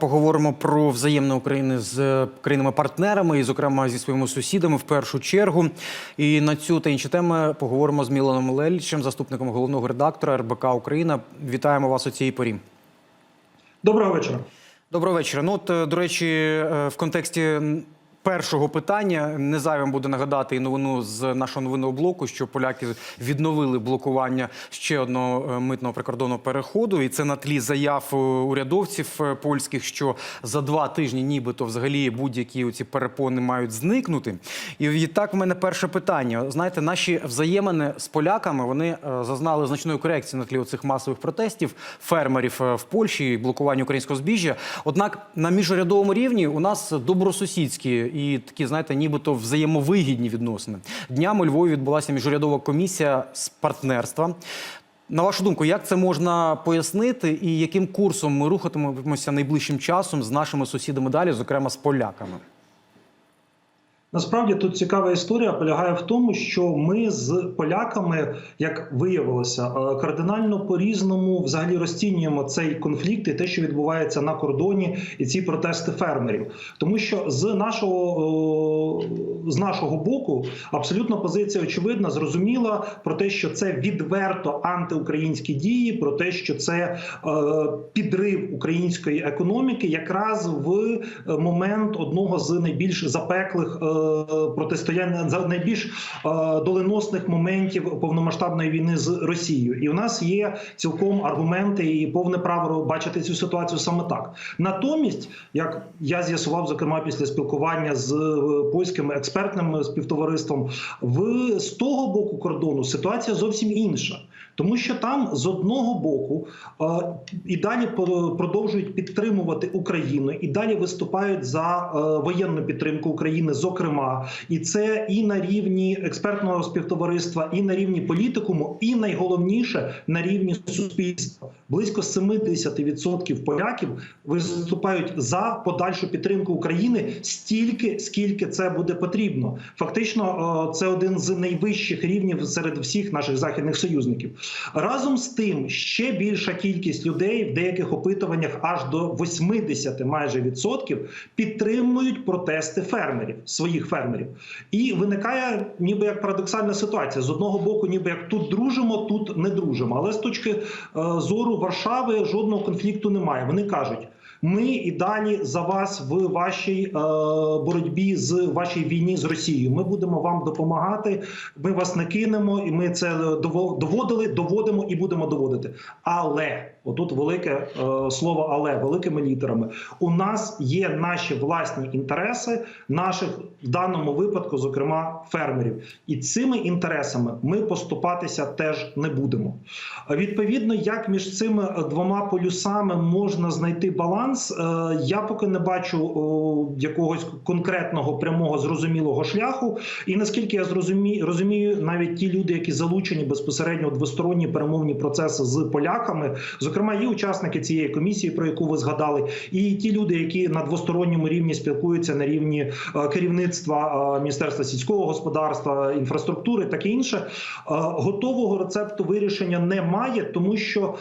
Поговоримо про взаємне України з країнами-партнерами, і, зокрема, зі своїми сусідами в першу чергу. І на цю та інші теми поговоримо з Міланом Лельчем, заступником головного редактора РБК Україна. Вітаємо вас у цій порі. Доброго вечора. Доброго вечора. Ну, от, е, до речі, е, в контексті першого питання не зайвим буде нагадати і новину з нашого новинного блоку, що поляки відновили блокування ще одного е, митного прикордонного переходу, і це на тлі заяв е, урядовців е, польських, що за два тижні, нібито, взагалі будь-які ці перепони мають зникнути. І відтак в мене перше питання. Знаєте, наші взаємини з поляками вони зазнали значної корекції на тлі цих масових протестів фермерів в Польщі і блокування українського збіжжя. Однак на міжрядовому рівні у нас добросусідські і такі, знаєте, нібито взаємовигідні відносини. Днями у Львові відбулася міжурядова комісія з партнерства. На вашу думку, як це можна пояснити, і яким курсом ми рухатимемося найближчим часом з нашими сусідами далі, зокрема з поляками? Насправді тут цікава історія полягає в тому, що ми з поляками, як виявилося, е, кардинально по-різному взагалі розцінюємо цей конфлікт і те, що відбувається на кордоні, і ці протести фермерів. Тому що з нашого е, з нашого боку абсолютно позиція очевидна, зрозуміла про те, що це відверто антиукраїнські дії, про те, що це е, підрив української економіки, якраз в момент одного з найбільш запеклих протистояння за найбільш е, доленосних моментів повномасштабної війни з Росією. І у нас є цілком аргументи і повне право бачити цю ситуацію саме так. Натомість, як я з'ясував, зокрема після спілкування з е, польським експертним співтовариством, в з того боку кордону ситуація зовсім інша. Тому що там з одного боку е, і далі продовжують підтримувати Україну, і далі виступають за е, воєнну підтримку України, зокрема, і це і на рівні експертного співтовариства, і на рівні політикуму, і найголовніше на рівні суспільства. Близько 70% поляків виступають за подальшу підтримку України стільки, скільки це буде потрібно. Фактично, е, це один з найвищих рівнів серед всіх наших західних союзників. Разом з тим, ще більша кількість людей в деяких опитуваннях аж до 80 майже відсотків підтримують протести фермерів, своїх фермерів. І виникає ніби як парадоксальна ситуація. З одного боку, ніби як тут дружимо, тут не дружимо. Але з точки е, зору Варшави жодного конфлікту немає. Вони кажуть. Ми і далі за вас в вашій е, боротьбі з вашій війні з Росією. Ми будемо вам допомагати. Ми вас не кинемо, і ми це дово- доводили, доводимо і будемо доводити. Але отут велике е, слово, але великими літерами. У нас є наші власні інтереси, наших в даному випадку, зокрема, фермерів, і цими інтересами ми поступатися теж не будемо. Відповідно, як між цими двома полюсами можна знайти баланс, е, я поки не бачу о, якогось конкретного прямого зрозумілого шляху. І наскільки я зрозумію, розумію, навіть ті люди, які залучені безпосередньо у двосторонні перемовні процеси з поляками, зокрема, і учасники цієї комісії, про яку ви згадали, і ті люди, які на двосторонньому рівні спілкуються на рівні е, керівництва е, міністерства сільського господарства, інфраструктури, таке інше, е, готового рецепту вирішення немає, тому що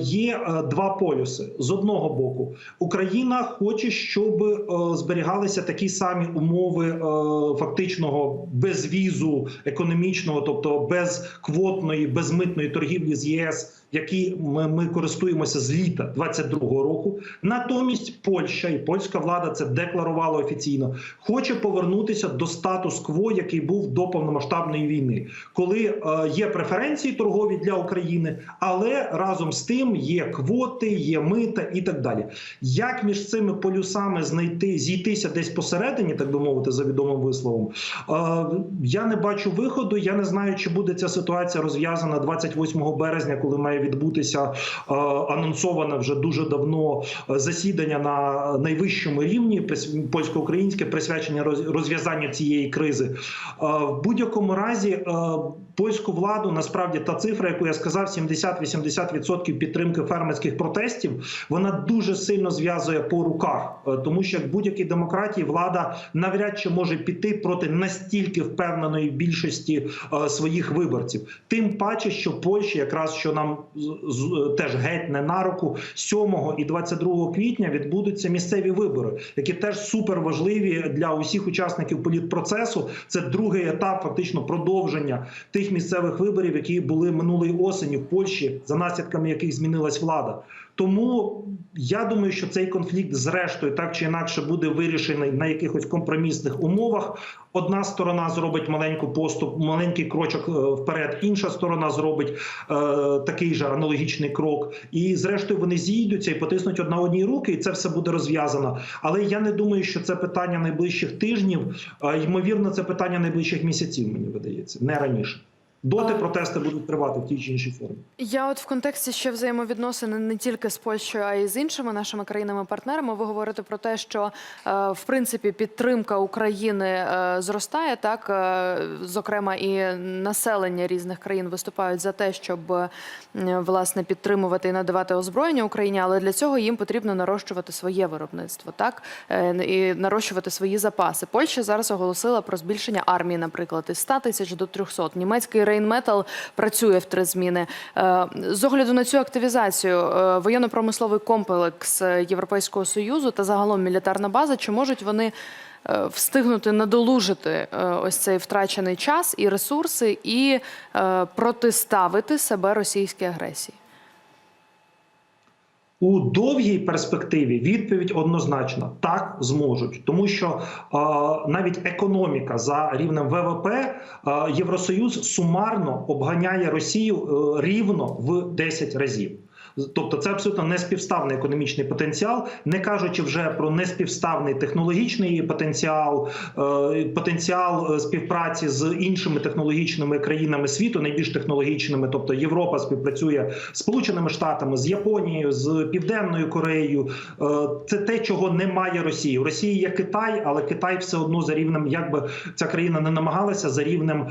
є два полюси з одного боку. Україна хоче, щоб зберігалися такі самі умови фактичного безвізу економічного, тобто безквотної, безмитної торгівлі з ЄС. Які ми, ми користуємося з літа 22-го року, натомість Польща і польська влада це декларувала офіційно, хоче повернутися до статус-кво, який був до повномасштабної війни, коли е, є преференції торгові для України, але разом з тим є квоти, є мита і так далі. Як між цими полюсами знайти зійтися десь посередині, так би мовити, за відомим висловом, е, я не бачу виходу. Я не знаю, чи буде ця ситуація розв'язана 28 березня, коли має відбутися е, анонсоване вже дуже давно е, засідання на найвищому рівні польсько-українське присвячення роз- розв'язанню цієї кризи. Е, В будь-якому разі польську владу насправді та цифра, яку я сказав, 70-80% підтримки фермерських протестів, вона дуже сильно зв'язує по руках, тому що як будь-якій демократії влада навряд чи може піти проти настільки впевненої більшості своїх виборців. Тим паче, що Польща, якраз що нам теж геть не на руку 7 і 22 квітня відбудуться місцеві вибори, які теж супер важливі для усіх учасників політпроцесу. Це другий етап, фактично продовження тих місцевих виборів, які були минулої осені в Польщі, за наслідками яких змінилась влада. Тому я думаю, що цей конфлікт, зрештою, так чи інакше, буде вирішений на якихось компромісних умовах. Одна сторона зробить маленьку поступ, маленький крочок е, вперед, інша сторона зробить е, такий же аналогічний крок. І зрештою вони зійдуться і потиснуть одна одній руки, і це все буде розв'язано. Але я не думаю, що це питання найближчих тижнів. Ймовірно, це питання найближчих місяців. Мені видається, не раніше. Доти протести будуть тривати в тій чи іншій формі. Я от в контексті ще взаємовідносин не тільки з Польщею, а й з іншими нашими країнами-партнерами. Ви говорите про те, що е, в принципі підтримка України е, зростає. Так, е, зокрема, і населення різних країн виступають за те, щоб власне підтримувати і надавати озброєння Україні, але для цього їм потрібно нарощувати своє виробництво, так і нарощувати свої запаси. Польща зараз оголосила про збільшення армії, наприклад, із 100 тисяч до 300. Німецький Рейнметал працює в три зміни. Е, З огляду на цю активізацію, е, воєнно-промисловий комплекс Європейського союзу та загалом мілітарна база, чи можуть вони е, встигнути надолужити ось цей втрачений час і ресурси, і протиставити себе російській агресії? У довгій перспективі відповідь однозначно так зможуть, тому що е, навіть економіка за рівнем ВВП е, Євросоюз сумарно обганяє Росію е, рівно в 10 разів. Тобто це абсолютно неспівставний економічний потенціал, не кажучи вже про неспівставний технологічний потенціал, е, потенціал е, співпраці з іншими технологічними країнами світу, найбільш технологічними, тобто Європа співпрацює з Сполученими Штатами, з Японією, з Південною Кореєю. Е, Це те, чого немає Росії. У Росії є Китай, але Китай все одно за рівнем, якби ця країна не намагалася за рівнем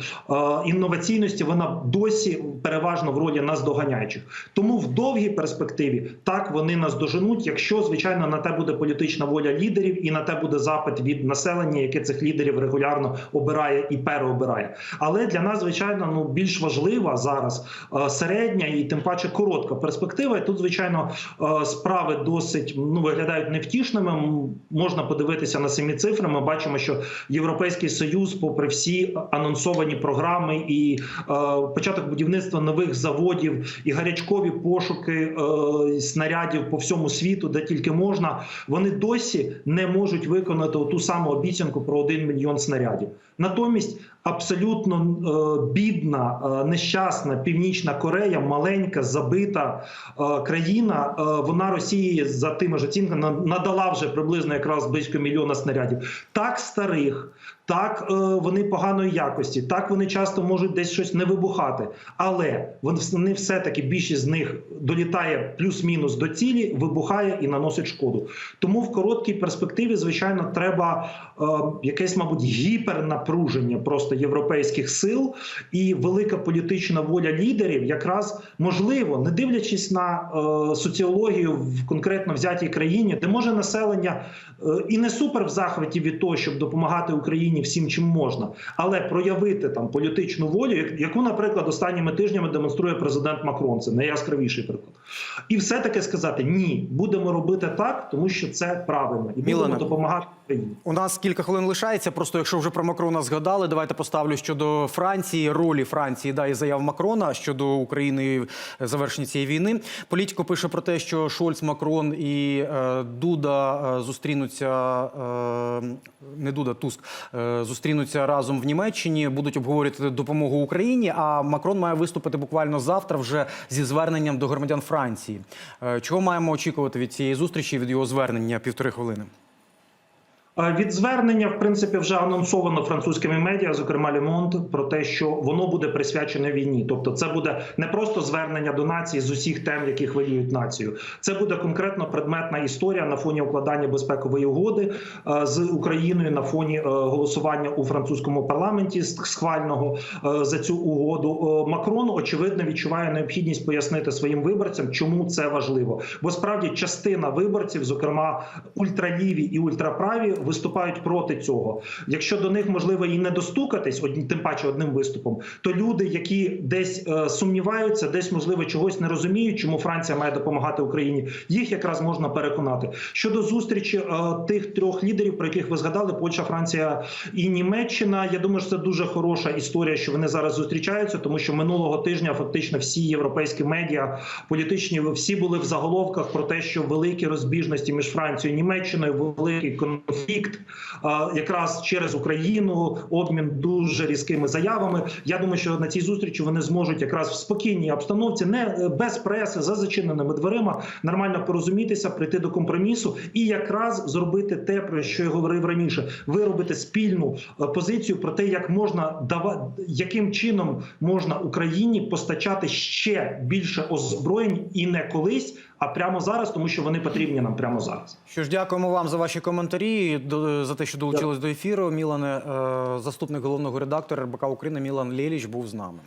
інноваційності, вона досі переважно в ролі наздоганяючих. Тому в довгій перспективі так вони нас доженуть, якщо звичайно на те буде політична воля лідерів, і на те буде запит від населення, яке цих лідерів регулярно обирає і переобирає. Але для нас, звичайно, ну більш важлива зараз е, середня і тим паче коротка перспектива. І тут, звичайно, е, справи досить ну виглядають невтішними. Можна подивитися на самі цифри. Ми бачимо, що Європейський союз, попри всі анонсовані програми і е, початок будівництва нових заводів і гарячкові пошуки е, снарядів по всьому світу, де тільки можна, вони досі не можуть виконати ту саму обіцянку про 1 мільйон снарядів. Натомість абсолютно е, бідна, е, нещасна північна Корея, маленька, забита е, країна. Е, вона Росії за тими ж оцінками надала вже приблизно якраз близько мільйона снарядів. Так старих, так е, вони поганої якості, так вони часто можуть десь щось не вибухати, але вони вони все-таки більшість з них долітає плюс-мінус до цілі, вибухає і наносить шкоду. Тому в короткій перспективі, звичайно, треба е, якесь, мабуть, гіпернапруження просто європейських сил і велика політична воля лідерів, якраз можливо, не дивлячись на е, соціологію в конкретно взятій країні, де може населення е, і не супер в захваті від того, щоб допомагати Україні всім, чим можна, але проявити там політичну волю, яку, наприклад, останніми тижнями демонструє президент Макрон. Це найяскравіший приклад. І все таки сказати ні, будемо робити так, тому що це правильно, і Мілане. будемо допомагати Україні. У нас кілька хвилин лишається. Просто якщо вже про Макрона згадали, давайте поставлю щодо Франції, ролі Франції да, і заяв Макрона щодо України завершення цієї війни. Політико пише про те, що Шольц, Макрон і е, Дуда е, зустрінуться. Е, не Дуда, Туск е, зустрінуться разом в Німеччині, будуть обговорювати допомогу Україні. А Макрон має виступити буквально завтра вже зі зверненням до громадян Франції. Е, чого маємо очікувати від цієї зустрічі, від його звернення півтори хвилини? Від звернення, в принципі, вже анонсовано французькими медіа, зокрема Лемонт, про те, що воно буде присвячене війні. Тобто, це буде не просто звернення до нації з усіх тем, які хвилюють націю. Це буде конкретно предметна історія на фоні укладання безпекової угоди е, з Україною на фоні е, голосування у французькому парламенті схвального е, за цю угоду. Макрон очевидно відчуває необхідність пояснити своїм виборцям, чому це важливо. Бо справді частина виборців, зокрема ультраліві і ультраправі, виступають проти цього. Якщо до них можливо і не достукатись, одні- тим паче одним виступом, то люди, які десь е, сумніваються, десь можливо чогось не розуміють, чому Франція має допомагати Україні, їх якраз можна переконати. Щодо зустрічі е, тих трьох лідерів, про яких ви згадали, Польща, Франція і Німеччина. Я думаю, що це дуже хороша історія, що вони зараз зустрічаються, тому що минулого тижня фактично всі європейські медіа політичні всі були в заголовках про те, що великі розбіжності між Францією і Німеччиною, великий конфлікт е, якраз через Україну, обмін дуже різкими заявами. Я думаю, що на цій зустрічі вони зможуть якраз в спокійній обстановці, не е, без преси, за зачиненими дверима, нормально порозумітися, прийти до компромісу і якраз зробити те, про що я говорив раніше, виробити спільну е, позицію про те, як можна дава, яким чином можна Україні постачати ще більше озброєнь і не колись, а прямо зараз, тому що вони потрібні нам прямо зараз. Що ж, дякуємо вам за ваші коментарі, за те, що долучились до ефіру. Мілане, е, заступник головного редактора РБК України Мілан Лєліч був з нами.